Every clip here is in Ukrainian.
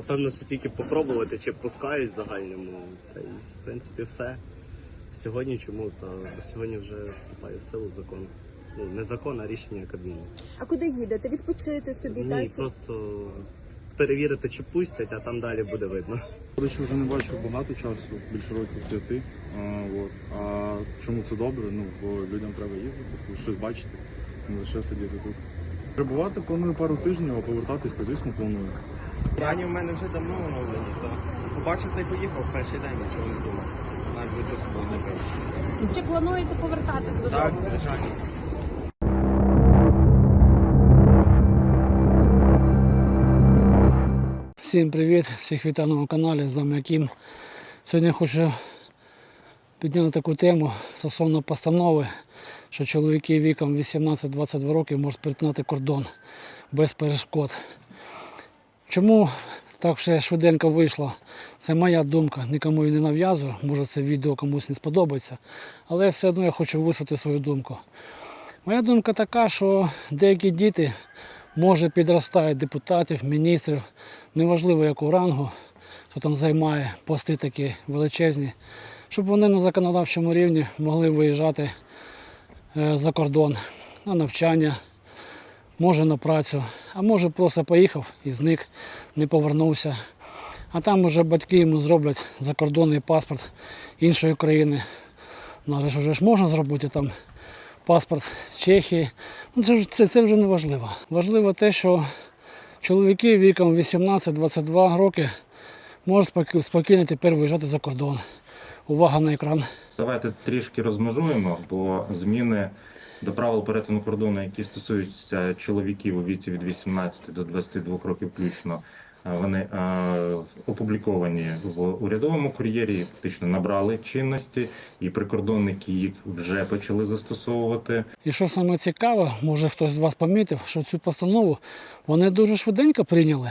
Напевно, що тільки попробувати, чи пускають загальному. Та й в принципі все. Сьогодні чому? Та сьогодні вже вступає в силу закон. Ну, не закон, а рішення Кабміну. А куди їдете? Відпочити собі, Ні, так? Чи- просто перевірити, чи пустять, а там далі буде видно. До речі, вже не бачу багато часу, більше років п'яти. А, от. а чому це добре? Ну, бо людям треба їздити, щось бачити, не лише сидіти тут. Прибувати планую пару тижнів, а повертатись, то звісно планую. Плані в мене вже давно оновлені, то побачив та й поїхав в перший день, нічого не думав. Навіть би часу було не пив. Чи плануєте повертатись додому? Так, звичайно. Всім привіт, всіх вітаю на моєму каналі, з вами Акім. Сьогодні я хочу підняти таку тему стосовно постанови, що чоловіки віком 18-22 років можуть перетинати кордон без перешкод. Чому так ще швиденько вийшло? Це моя думка, нікому її не нав'язую, може це відео комусь не сподобається, але все одно я хочу висловити свою думку. Моя думка така, що деякі діти може підростають депутатів, міністрів, неважливо якого рангу, хто там займає пости такі величезні, щоб вони на законодавчому рівні могли виїжджати е, за кордон на навчання, може на працю, а може просто поїхав і зник, не повернувся. А там вже батьки йому зроблять закордонний паспорт іншої країни. У нас ж вже ж можна зробити там паспорт Чехії. Ну, це, це, це вже не важливо. Важливо те, що чоловіки віком 18-22 роки можуть спокійно тепер виїжджати за кордон. Увага на екран. Давайте трішки розмежуємо, бо зміни до правил перетину кордону, які стосуються чоловіків у віці від 18 до 22 років включно, е, вони е, опубліковані в урядовому кур'єрі, фактично набрали чинності, і прикордонники їх вже почали застосовувати. І що саме цікаво, може хтось з вас помітив, що цю постанову вони дуже швиденько прийняли.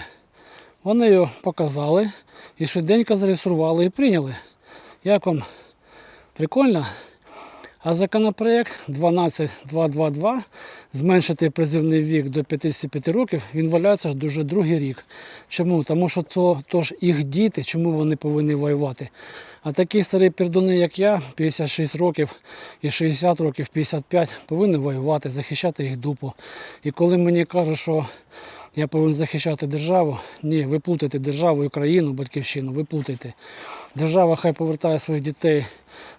Вони її показали і швиденько зареєстрували і прийняли. Як вам прикольно? А законопроект 12222 зменшити призивний вік до 55 років, він валяється дуже другий рік. Чому? Тому що то, то ж їх діти, чому вони повинні воювати? А такі старі пердуни, як я, 56 років і 60 років, 55, повинні воювати, захищати їх дупу. І коли мені кажуть, що я повинен захищати державу, ні, ви плутаєте державу і країну, батьківщину, ви плутаєте. Держава хай повертає своїх дітей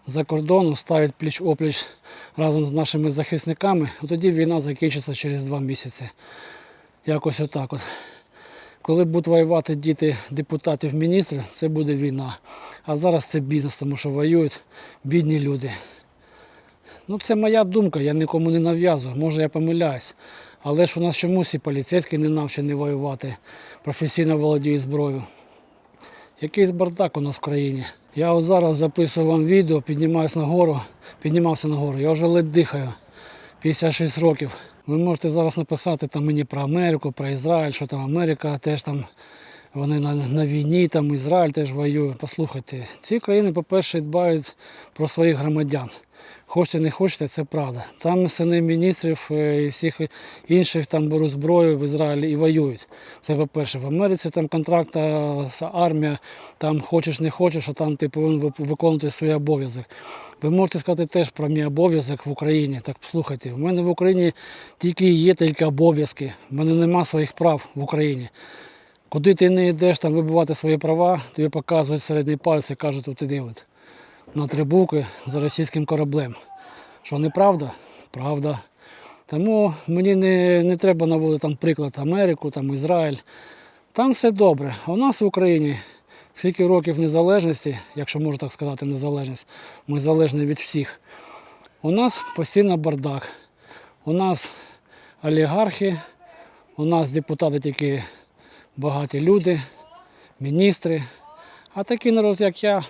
за кордону, ставить пліч опліч разом з нашими захисниками, тоді війна закінчиться через два місяці. Якось отак от. Коли будуть воювати діти депутатів, міністрів, це буде війна. А зараз це бізнес, тому що воюють бідні люди. Ну, це моя думка, я нікому не нав'язую, може я помиляюсь. Але ж у нас чомусь і поліцейські не навчені воювати, професійно володіють зброєю. Якийсь бардак у нас в країні. Я от зараз записую вам відео, піднімаюся на гору, піднімався на гору, я вже ледь дихаю. 56 років. Ви можете зараз написати там мені про Америку, про Ізраїль, що там Америка теж там вони на, на війні, там Ізраїль теж воює. Послухайте, ці країни, по-перше, дбають про своїх громадян. Хочете, не хочете, це правда. Там сини міністрів е, і всіх інших там беруть зброю в Ізраїлі і воюють. Це по-перше, в Америці там контракта армія, там хочеш, не хочеш, а там ти повинен виконувати свій обов'язок. Ви можете сказати теж про мій обов'язок в Україні. Так слухайте, в мене в Україні тільки є тільки обов'язки. В мене нема своїх прав в Україні. Куди ти не йдеш там вибивати свої права, тобі показують середній пальці і кажуть, от іди от на три букви за російським кораблем. Що неправда? Правда. Тому мені не, не треба наводити там приклад Америку, там Ізраїль. Там все добре. У нас в Україні скільки років незалежності, якщо можна так сказати, незалежність, ми залежні від всіх. У нас постійно бардак. У нас олігархи, у нас депутати тільки багаті люди, міністри. А такий народ, як я,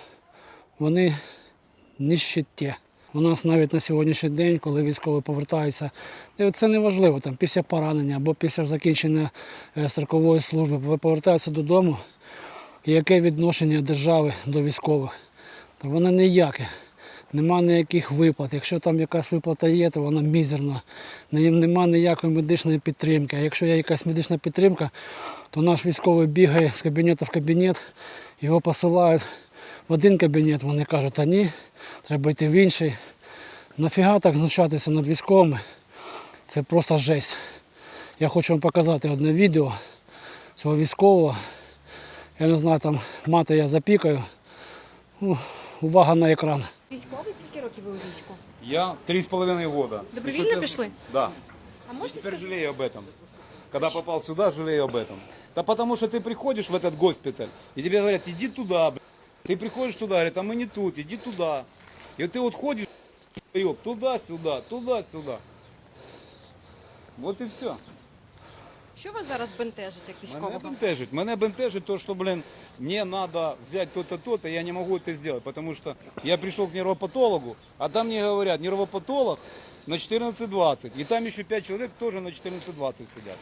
вони ніщиті. У нас навіть на сьогоднішній день, коли військові повертаються, е, це не важливо, там, після поранення або після закінчення е, строкової служби, повертаються додому, і яке відношення держави до військових? Та воно ніяке. нема ніяких виплат. Якщо там якась виплата є, то вона мізерна. Не- Нема ніякої медичної підтримки. А якщо є якась медична підтримка, то наш військовий бігає з кабінету в кабінет, його посилають в один кабінет, вони кажуть, а ні, треба йти в інший. Нафіга так знущатися над військовими? Це просто жесть. Я хочу вам показати одне відео цього військового. Я не знаю, там мати я запікаю. Ну, увага на екран. Військовий, скільки років ви у війську? Я три с половиной года. Добровольно И что-то- пришли? Да. А можете Теперь сказати? жалею об этом. Когда попал сюда, жалею об этом. Да потому что ты приходишь в этот госпиталь, и тебе говорят, иди туда, блядь. Ты приходишь туда, говорят, а мы не тут, иди туда. И ты вот ходишь, ёб, туда-сюда, туда-сюда. Вот и все. Що вас зараз бентежить як Мене військового? бентежить. Мене бентежить то, что, блин, мне надо взять то-то, то-то, я не могу это сделать, потому что я пришел к нейропатологу, а там мне говорят, нейропатолог на 14.20, и там еще 5 человек тоже на 14.20 сидят.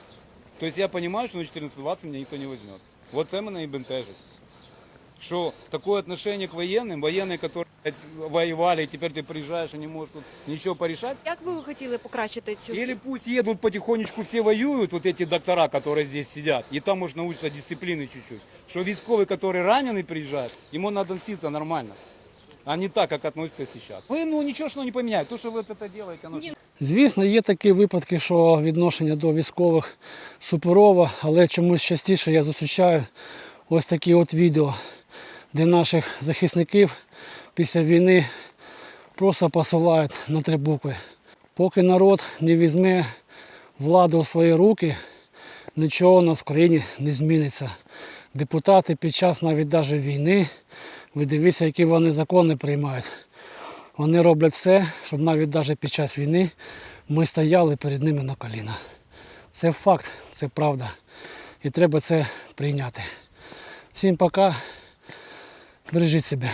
То есть я понимаю, что на 14.20 меня никто не возьмет. Вот это меня и бентежит. Что такое отношение к военным, военные, которые блядь, воевали, и теперь ты приезжаешь и не можешь тут ничего порешать, Як би ви хотіли покращити цю или пусть едут потихонечку, все воюют, вот эти доктора, которые здесь сидят, и там может научиться дисциплины чуть-чуть. Что військовый, который раненый приезжает, ему надо относиться нормально, а не так, как относятся сейчас. Вы, ну, ничего, что не поменяет. То, что вы вот это делаете, оно... Звісно, є такі випадки, що відношення до військових суперове, але чомусь частіше я зустрічаю ось такі от відео, де наших захисників після війни просто посилають на три букви. Поки народ не візьме владу в свої руки, нічого у нас в країні не зміниться. Депутати під час навіть навіть війни, ви дивіться, які вони закони приймають. Вони роблять все, щоб навіть навіть під час війни ми стояли перед ними на коліна. Це факт, це правда. І треба це прийняти. Всім пока. Бережіть себе.